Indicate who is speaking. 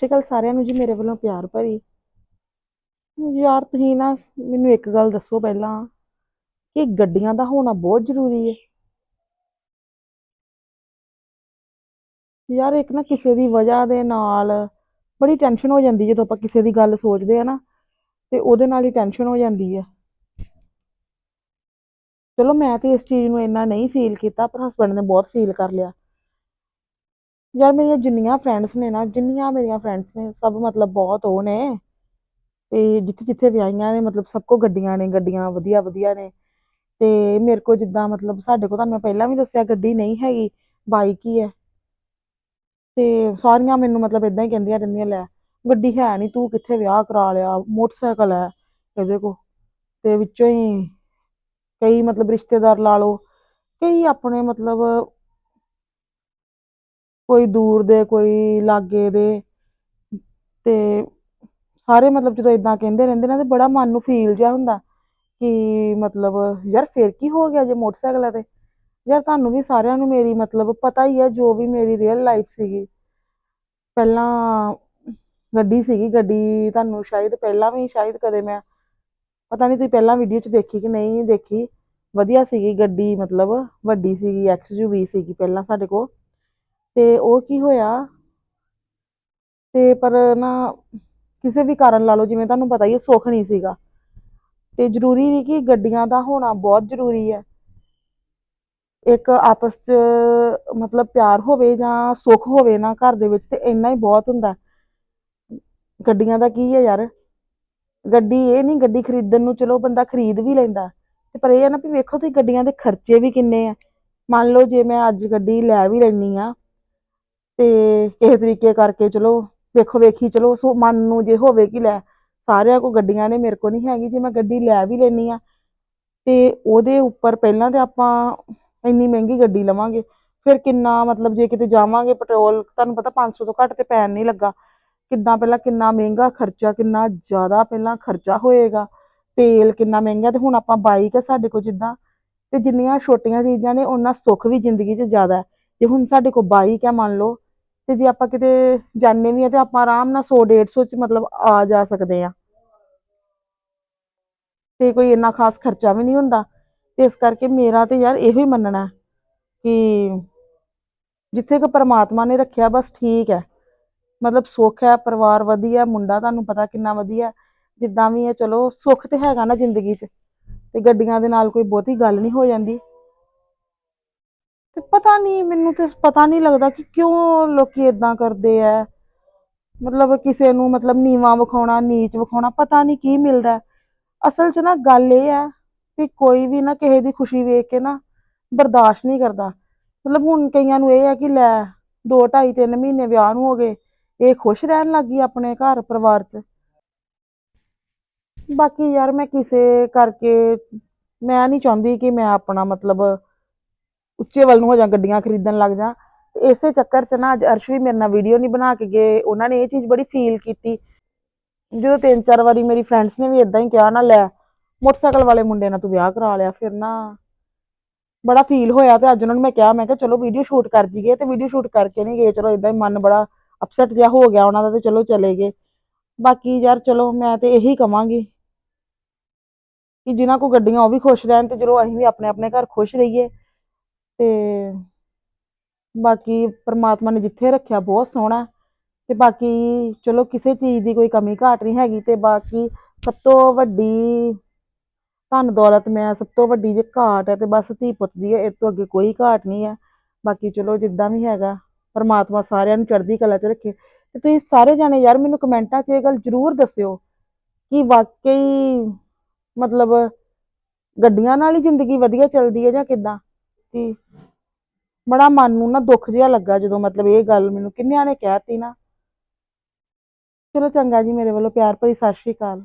Speaker 1: ਸਤਿ ਸ਼੍ਰੀ ਅਕਾਲ ਸਾਰਿਆਂ ਨੂੰ ਜੀ, ਮੇਰੇ ਵੱਲੋਂ ਪਿਆਰ ਭਰੀ। ਯਾਰ, ਤੁਸੀਂ ਨਾ ਮੈਨੂੰ ਇੱਕ ਗੱਲ ਦੱਸੋ ਪਹਿਲਾਂ, ਕਿ ਗੱਡੀਆਂ ਦਾ ਹੋਣਾ ਬਹੁਤ ਜ਼ਰੂਰੀ ਹੈ ਯਾਰ, ਇੱਕ ਨਾ ਕਿਸੇ ਦੀ ਵਜ੍ਹਾ ਦੇ ਨਾਲ ਬੜੀ ਟੈਨਸ਼ਨ ਹੋ ਜਾਂਦੀ ਜਦੋਂ ਆਪਾਂ ਕਿਸੇ ਦੀ ਗੱਲ ਸੋਚਦੇ ਆ ਨਾ, ਤੇ ਉਹਦੇ ਨਾਲ ਹੀ ਟੈਨਸ਼ਨ ਹੋ ਜਾਂਦੀ ਹੈ ਚਲੋ, ਮੈਂ ਤੇ ਇਸ ਚੀਜ਼ ਨੂੰ ਇੰਨਾ ਨਹੀਂ ਫੀਲ ਕੀਤਾ, ਪਰ ਹਸਬੰਡ ਨੇ ਬਹੁਤ ਫੀਲ ਕਰ ਲਿਆ। ਯਾਰ ਮੇਰੀਆਂ ਜਿੰਨੀਆਂ ਫਰੈਂਡਸ ਨੇ ਨਾ, ਜਿੰਨੀਆਂ ਮੇਰੀਆਂ ਫਰੈਂਡਸ ਨੇ, ਸਭ ਮਤਲਬ ਬਹੁਤ ਉਹ ਨੇ। ਤੇ ਜਿੱਥੇ ਜਿੱਥੇ ਵਿਆਹੀਆਂ ਨੇ, ਮਤਲਬ ਸਭ ਕੋ ਗੱਡੀਆਂ ਨੇ, ਗੱਡੀਆਂ ਵਧੀਆ ਵਧੀਆ ਨੇ। ਤੇ ਮੇਰੇ ਕੋ ਜਿੱਦਾਂ ਮਤਲਬ ਸਾਡੇ ਕੋ ਤੁਹਾਨੂੰ ਮੈਂ ਪਹਿਲਾਂ ਵੀ ਦੱਸਿਆ, ਗੱਡੀ ਨਹੀਂ ਹੈਗੀ ਬਾਈਕ ਹੀ ਹੈ। ਤੇ ਸਾਰੀਆਂ ਮੈਨੂੰ ਮਤਲਬ ਇਦਾਂ ਹੀ ਕਹਿੰਦੀਆਂ ਰਹਿੰਦੀਆਂ, ਲੈ ਗੱਡੀ ਹੈ ਨਹੀਂ ਤੂੰ ਕਿੱਥੇ ਵਿਆਹ ਕਰਾ ਲਿਆ, ਮੋਟਰਸਾਈਕਲ ਹੈ ਇਹਦੇ ਕੋ ਤੇ ਵਿੱਚੋਂ ਹੀ ਕਈ ਮਤਲਬ ਰਿਸ਼ਤੇਦਾਰ ਲਾ ਲਓ, ਕਈ ਆਪਣੇ ਮਤਲਬ ਕੋਈ ਦੂਰ ਦੇ, ਕੋਈ ਲਾਗੇ ਦੇ। ਤੇ ਸਾਰੇ ਮਤਲਬ ਜਦੋਂ ਇਦਾਂ ਕਹਿੰਦੇ ਰਹਿੰਦੇ ਨਾ, ਤੇ ਬੜਾ ਮਨ ਨੂੰ ਫੀਲ ਜਿਹਾ ਹੁੰਦਾ ਕਿ ਮਤਲਬ, ਯਾਰ ਫੇਰ ਕੀ ਹੋ ਗਿਆ ਜੇ ਮੋਟਰਸਾਈਕਲ ਹੈ ਤੇ? ਯਾਰ ਤੁਹਾਨੂੰ ਵੀ ਸਾਰਿਆਂ ਨੂੰ ਮੇਰੀ ਮਤਲਬ ਪਤਾ ਹੀ ਹੈ ਜੋ ਵੀ ਮੇਰੀ ਰੀਅਲ ਲਾਈਫ ਸੀਗੀ। ਪਹਿਲਾਂ ਗੱਡੀ ਸੀਗੀ, ਗੱਡੀ ਤੁਹਾਨੂੰ ਸ਼ਾਇਦ ਪਹਿਲਾਂ ਵੀ, ਸ਼ਾਇਦ ਕਦੇ ਮੈਂ ਪਤਾ ਨਹੀਂ ਤੁਸੀਂ ਪਹਿਲਾਂ ਵੀਡੀਓ 'ਚ ਦੇਖੀ ਕਿ ਨਹੀਂ ਦੇਖੀ। ਵਧੀਆ ਸੀਗੀ ਗੱਡੀ, ਮਤਲਬ ਵੱਡੀ ਸੀਗੀ ਐਕਸਯੂਵੀ ਸੀਗੀ ਪਹਿਲਾਂ ਸਾਡੇ ਕੋਲ। ਤੇ ਉਹ ਕੀ ਹੋਇਆ? ਤੇ ਪਰ ਨਾ ਕਿਸੇ ਵੀ ਕਾਰਨ ਲਾ ਲਓ, ਜਿਵੇਂ ਤੁਹਾਨੂੰ ਪਤਾ ਹੀ ਹੈ, ਸੁੱਖ ਨਹੀਂ ਸੀਗਾ। ਤੇ ਜ਼ਰੂਰੀ ਨਹੀਂ ਕਿ ਗੱਡੀਆਂ ਦਾ ਹੋਣਾ ਬਹੁਤ ਜ਼ਰੂਰੀ ਹੈ। ਇੱਕ ਆਪਸ 'ਚ ਮਤਲਬ ਪਿਆਰ ਹੋਵੇ ਜਾਂ ਸੁੱਖ ਹੋਵੇ ਨਾ ਘਰ ਦੇ ਵਿੱਚ, ਤੇ ਇੰਨਾ ਹੀ ਬਹੁਤ ਹੁੰਦਾ ਗੱਡੀਆਂ ਦਾ ਕੀ ਹੈ ਯਾਰ? ਗੱਡੀ ਇਹ ਨਹੀਂ, ਗੱਡੀ ਖਰੀਦਣ ਨੂੰ ਚਲੋ ਬੰਦਾ ਖਰੀਦ ਵੀ ਲੈਂਦਾ ਤੇ ਪਰ ਇਹ ਹੈ ਨਾ ਵੀ ਵੇਖੋ ਤੁਸੀਂ ਗੱਡੀਆਂ ਦੇ ਖਰਚੇ ਵੀ ਕਿੰਨੇ ਆ। ਮੰਨ ਲਓ ਜੇ ਮੈਂ ਅੱਜ ਗੱਡੀ ਲੈ ਵੀ ਲੈਣੀ ਆ ਤੇ ਕਿਸੇ ਤਰੀਕੇ ਕਰਕੇ ਚਲੋ, ਵੇਖੋ ਵੇਖੀ ਚਲੋ, ਸੋ ਮਨ ਨੂੰ ਜੇ ਹੋਵੇ ਕਿ ਲੈ, ਸਾਰਿਆਂ ਕੋ ਗੱਡੀਆਂ ਨੇ, ਮੇਰੇ ਕੋ ਨਹੀਂ ਹੈਗੀ, ਜੇ ਮੈਂ ਗੱਡੀ ਲੈ ਵੀ ਲੈਣੀ ਆ ਤੇ ਉਹਦੇ ਉੱਪਰ ਪਹਿਲਾਂ ਤੇ ਆਪਾਂ ਇੰਨੀ ਮਹਿੰਗੀ ਗੱਡੀ ਲਵਾਂਗੇ, ਫਿਰ ਕਿੰਨਾ ਮਤਲਬ ਜੇ ਕਿਤੇ ਜਾਵਾਂਗੇ ਪੈਟਰੋਲ, ਤੁਹਾਨੂੰ ਪਤਾ 500 ਤੋਂ ਘੱਟ ਤੇ ਪੈਣ ਨਹੀਂ ਲੱਗਾ। ਕਿੱਦਾਂ ਪਹਿਲਾਂ ਕਿੰਨਾ ਮਹਿੰਗਾ ਖਰਚਾ, ਕਿੰਨਾ ਜ਼ਿਆਦਾ ਪਹਿਲਾਂ ਖਰਚਾ ਹੋਏਗਾ, ਤੇਲ ਕਿੰਨਾ ਮਹਿੰਗਾ, ਤੇ ਹੁਣ ਆਪਾਂ ਬਾਈਕ ਹੈ ਸਾਡੇ ਕੋਲ ਜਿੱਦਾਂ, ਤੇ ਜਿੰਨੀਆਂ ਛੋਟੀਆਂ ਚੀਜ਼ਾਂ ਨੇ, ਉਹਨਾਂ ਸੁੱਖ ਵੀ ਜ਼ਿੰਦਗੀ 'ਚ ਜ਼ਿਆਦਾ ਜੇ ਹੁਣ ਸਾਡੇ ਕੋਲ ਬਾਈਕ ਹੈ ਮੰਨ ਲਓ ਤੇ ਜੇ ਆਪਾਂ ਕਿਤੇ ਜਾਂਦੇ ਵੀ ਆ ਤੇ ਆਪਾਂ ਆਰਾਮ ਨਾਲ 100 150 ਚ ਮਤਲਬ ਆ ਜਾ ਸਕਦੇ ਆ। ਤੇ ਕੋਈ ਇੰਨਾ ਖਾਸ ਖਰਚਾ ਵੀ ਨਹੀਂ ਹੁੰਦਾ। ਤੇ ਇਸ ਕਰਕੇ ਮੇਰਾ ਤੇ ਯਾਰ ਇਹੋ ਹੀ ਮੰਨਣਾ ਕਿ ਜਿੱਥੇ ਕੋ ਪਰਮਾਤਮਾ ਨੇ ਰੱਖਿਆ ਬਸ ਠੀਕ ਹੈ। ਮਤਲਬ ਸੁੱਖ ਹੈ, ਪਰਿਵਾਰ ਵਧੀਆ, ਮੁੰਡਾ ਤੁਹਾਨੂੰ ਪਤਾ ਕਿੰਨਾ ਵਧੀਆ। ਜਿੱਦਾਂ ਵੀ ਹੈ, ਚਲੋ ਸੁੱਖ ਤੇ ਹੈਗਾ ਨਾ ਜ਼ਿੰਦਗੀ 'ਚ। ਤੇ ਗੱਡੀਆਂ ਦੇ ਨਾਲ ਕੋਈ ਬਹੁਤੀ ਗੱਲ ਨਹੀਂ ਹੋ ਜਾਂਦੀ। ਤੇ ਪਤਾ ਨਹੀਂ, ਮੈਨੂੰ ਤੇ ਪਤਾ ਨਹੀਂ ਲੱਗਦਾ ਕਿ ਕਿਉਂ ਲੋਕੀ ਇਦਾਂ ਕਰਦੇ ਆ ਮਤਲਬ ਕਿਸੇ ਨੂੰ ਮਤਲਬ ਨੀਵਾਂ ਵਿਖਾਉਣਾ, ਨੀਚ ਵਿਖਾਉਣਾ ਪਤਾ ਨਹੀਂ ਕੀ ਮਿਲਦਾ। ਅਸਲ 'ਚ ਨਾ ਗੱਲ ਇਹ ਹੈ ਕਿ ਕੋਈ ਵੀ ਨਾ ਕਿਸੇ ਦੀ ਖੁਸ਼ੀ ਵੇਖ ਕੇ ਨਾ ਬਰਦਾਸ਼ਤ ਨਹੀਂ ਕਰਦਾ। ਮਤਲਬ ਹੁਣ ਕਈਆਂ ਨੂੰ ਇਹ ਹੈ ਕਿ ਲੈ 2 2.5 3 ਮਹੀਨੇ ਵਿਆਹ ਨੂੰ ਹੋ ਗਏ, ਇਹ ਖੁਸ਼ ਰਹਿਣ ਲੱਗ ਗਈ ਆਪਣੇ ਘਰ ਪਰਿਵਾਰ 'ਚ। ਬਾਕੀ ਯਾਰ ਮੈਂ ਕਿਸੇ ਕਰਕੇ, ਮੈਂ ਨਹੀਂ ਚਾਹੁੰਦੀ ਕਿ ਮੈਂ ਆਪਣਾ ਮਤਲਬ ਉੱਚੇ ਵੱਲ ਨੂੰ ਹੋ ਜਾ, ਗੱਡੀਆਂ ਖਰੀਦਣ ਲੱਗ ਜਾ। ਇਸੇ ਚੱਕਰ 'ਚ ਨਾ ਅੱਜ ਅਰਸ਼ ਵੀ ਮੇਰੇ ਨਾਲ ਵੀਡੀਓ ਨਹੀਂ ਬਣਾ ਕੇ ਗਏ। ਉਹਨਾਂ ਨੇ ਇਹ ਚੀਜ਼ ਬੜੀ ਫੀਲ ਕੀਤੀ। ਜਦੋਂ ਤਿੰਨ ਚਾਰ ਵਾਰੀ ਮੇਰੀ ਫਰੈਂਡਸ ਨੇ ਵੀ ਇਦਾਂ ਹੀ ਕਿਹਾ, ਨਾ ਲੈ, ਮੋਟਰਸਾਈਕਲ ਵਾਲੇ ਮੁੰਡੇ ਨਾਲ ਤੂੰ ਵਿਆਹ ਕਰਾ ਲਿਆ ਫਿਰ ਨਾ। ਬੜਾ ਫੀਲ ਹੋਇਆ ਤੇ ਅੱਜ ਉਹਨਾਂ ਨੂੰ ਮੈਂ ਕਿਹਾ ਮੈਂ ਕਿਹਾ, ਚਲੋ ਵੀਡੀਓ ਸ਼ੂਟ ਕਰ ਜੀਏ ਤੇ ਵੀਡੀਓ ਸ਼ੂਟ ਕਰਕੇ ਨਹੀਂ ਗਏ। ਚਲੋ ਇਦਾਂ ਹੀ ਮਨ ਬੜਾ ਅਪਸੈਟ ਜਿਹਾ ਹੋ ਗਿਆ ਉਹਨਾਂ ਦਾ ਤੇ ਚਲੋ ਚਲੇ ਗਏ। ਬਾਕੀ ਯਾਰ ਚਲੋ, ਮੈਂ ਤੇ ਇਹੀ ਕਵਾਂਗੀ ਕਿ ਜਿਨ੍ਹਾਂ ਕੋ ਗੱਡੀਆਂ ਉਹ ਵੀ ਖੁਸ਼ ਰਹਿਣ ਤੇ ਜਦੋਂ ਅਸੀਂ ਵੀ ਆਪਣੇ ਆਪਣੇ ਘਰ ਖੁਸ਼ ਰਹੀਏ। ਤੇ ਬਾਕੀ ਪ੍ਰਮਾਤਮਾ ਨੇ ਜਿੱਥੇ ਰੱਖਿਆ ਬਹੁਤ ਸੋਹਣਾ ਤੇ ਬਾਕੀ ਚਲੋ ਕਿਸੇ ਚੀਜ਼ ਦੀ ਕੋਈ ਕਮੀ ਘਾਟ ਨਹੀਂ ਹੈਗੀ ਤੇ ਬਾਕੀ ਸਭ ਤੋਂ ਵੱਡੀ ਧਨ ਦੌਲਤ ਮੈਂ ਸਭ ਤੋਂ ਵੱਡੀ ਜੇ ਘਾਟ ਹੈ ਤੇ ਬਸ ਧੀ ਪੁੱਤ ਦੀ ਹੈ, ਇਹ ਤੋਂ ਅੱਗੇ ਕੋਈ ਘਾਟ ਨਹੀਂ ਹੈ। ਬਾਕੀ ਚਲੋ ਜਿੱਦਾਂ ਵੀ ਹੈਗਾ, ਪਰਮਾਤਮਾ ਸਾਰਿਆਂ ਨੂੰ ਚੜ੍ਹਦੀ ਕਲਾ 'ਚ ਰੱਖੇ। ਤੇ ਤੁਸੀਂ ਸਾਰੇ ਜਾਣੇ ਯਾਰ ਮੈਨੂੰ ਕਮੈਂਟਾਂ 'ਚ ਇਹ ਗੱਲ ਜ਼ਰੂਰ ਦੱਸਿਓ ਕਿ ਵਾਕਈ ਮਤਲਬ ਗੱਡੀਆਂ ਨਾਲ ਹੀ ਜ਼ਿੰਦਗੀ ਵਧੀਆ ਚੱਲਦੀ ਹੈ ਜਾਂ ਕਿੱਦਾਂ? ਕਿ ਬੜਾ ਮਨ ਨੂੰ ਨਾ ਦੁੱਖ ਜਿਹਾ ਲੱਗਾ ਜਦੋਂ ਮਤਲਬ ਇਹ ਗੱਲ ਮੈਨੂੰ ਕਿੰਨਿਆਂ ਨੇ ਕਹਿਤੀ ਨਾ। ਚਲੋ ਚੰਗਾ ਜੀ, ਮੇਰੇ ਵੱਲੋਂ ਪਿਆਰ ਭਰੀ ਸਤਿ ਸ਼੍ਰੀ ਅਕਾਲ।